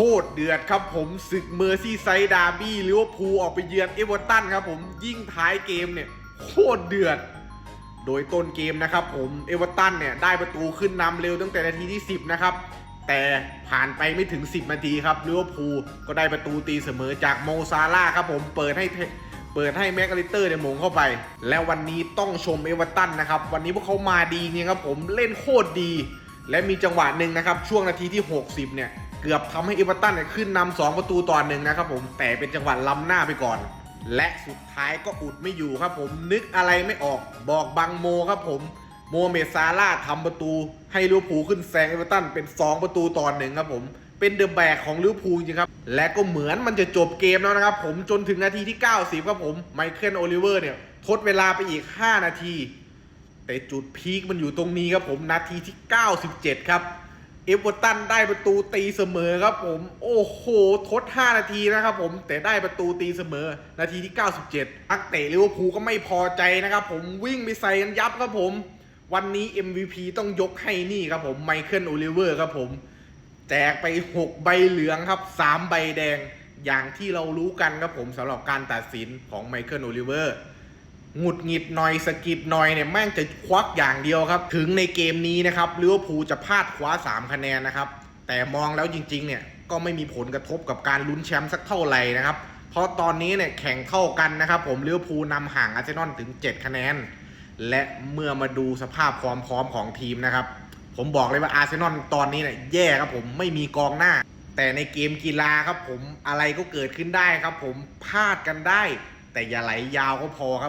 คตรเดือดครับผมศึกเมอร์ซี่ไซด์ดาร์บี้ลิเวอร์พูลออกไปเยือนเอเวอร์ตันครับผมยิ่งท้ายเกมเนี่ยโคตรเดือด โดยต้นเกมนะครับผมเอเวอร์ตันเนี่ยได้ประตูขึ้นนำเร็วตั้งแต่นาทีที่ 10 นะครับ แต่ผ่านไปไม่ถึง 10 นาทีครับลิเวอร์พูลก็ได้ประตูตีเสมอจากโมซาร่าครับผมเปิดให้เปิดให้แม็กอลิเตอร์เนี่ยมงเข้าไป และวันนี้ต้องชมเอเวอร์ตันนะครับวันนี้พวกเขามาดีจริงครับผมเล่นโคตรดี และมีจังหวะหนึ่งนะครับช่วงนาทีที่ 60 เนี่ย เกือบทำให้เอเวอร์ตันเนี่ยขึ้นนำ2ประตูต่อหนึ่งนะครับผมแต่เป็นจังหวะล้ำหน้าไปก่อน และสุดท้ายก็อุดไม่อยู่ครับผมนึกอะไรไม่ออกบอกบังโมครับผมโมเมซาร่าทำประตูให้ลิเวอร์พูลขึ้นแซงเอเวอร์ตันเป็น 2 ประตูต่อหนึ่งครับผมเป็นเดอะแบกของลิเวอร์พูลจริงครับ และก็เหมือนมันจะจบเกมแล้วนะครับผมจนถึงนาทีที่ 90 ครับผมไมเคิลโอลิเวอร์เนี่ยทดเวลาไปอีก 5 นาที แต่จุดพีคมันอยู่ตรงนี้ครับผมนาทีที่ 97 ครับ อเวอร์ตันได้ประตูตีเสมอครับผม โอ้โห ทด 5 นาทีนะครับผม แต่ได้ประตูตีเสมอ นาทีที่ 97นักเตะลิเวอร์พูลก็ไม่พอใจนะครับผมวิ่งไปใส่กันยับครับผม วันนี้ MVP ต้องยกให้นี่ครับผมไมเคิลโอลิเวอร์ครับผม แจกไป 6 ใบเหลืองครับ 3 ใบแดง อย่างที่เรารู้กันครับผมสำหรับการตัดสินของไมเคิลโอลิเวอร์ หงุดหงิดหน่อยสกิดหน่อยเนี่ยแม่งจะควักอย่างเดียวครับ ถึงในเกมนี้นะครับลิเวอร์พูลจะพลาดคว้า 3 คะแนนนะครับ แต่มองแล้วจริง ๆ เนี่ยก็ไม่มีผลกระทบกับการลุ้นแชมป์สักเท่าไหร่นะครับ เพราะตอนนี้เนี่ยแข่งเท่ากันนะครับผมลิเวอร์พูลนำห่างอาร์เซนอลถึง 7 คะแนน และเมื่อมาดูสภาพความพร้อมของทีมนะครับ ผมบอกเลยว่าอาร์เซนอลตอนนี้เนี่ยแย่ครับผมไม่มีกองหน้า แต่ในเกมกีฬาครับผมอะไรก็เกิดขึ้นได้ครับ ผมพลาดกันได้ แต่อย่าไหลยาวก็พอครับ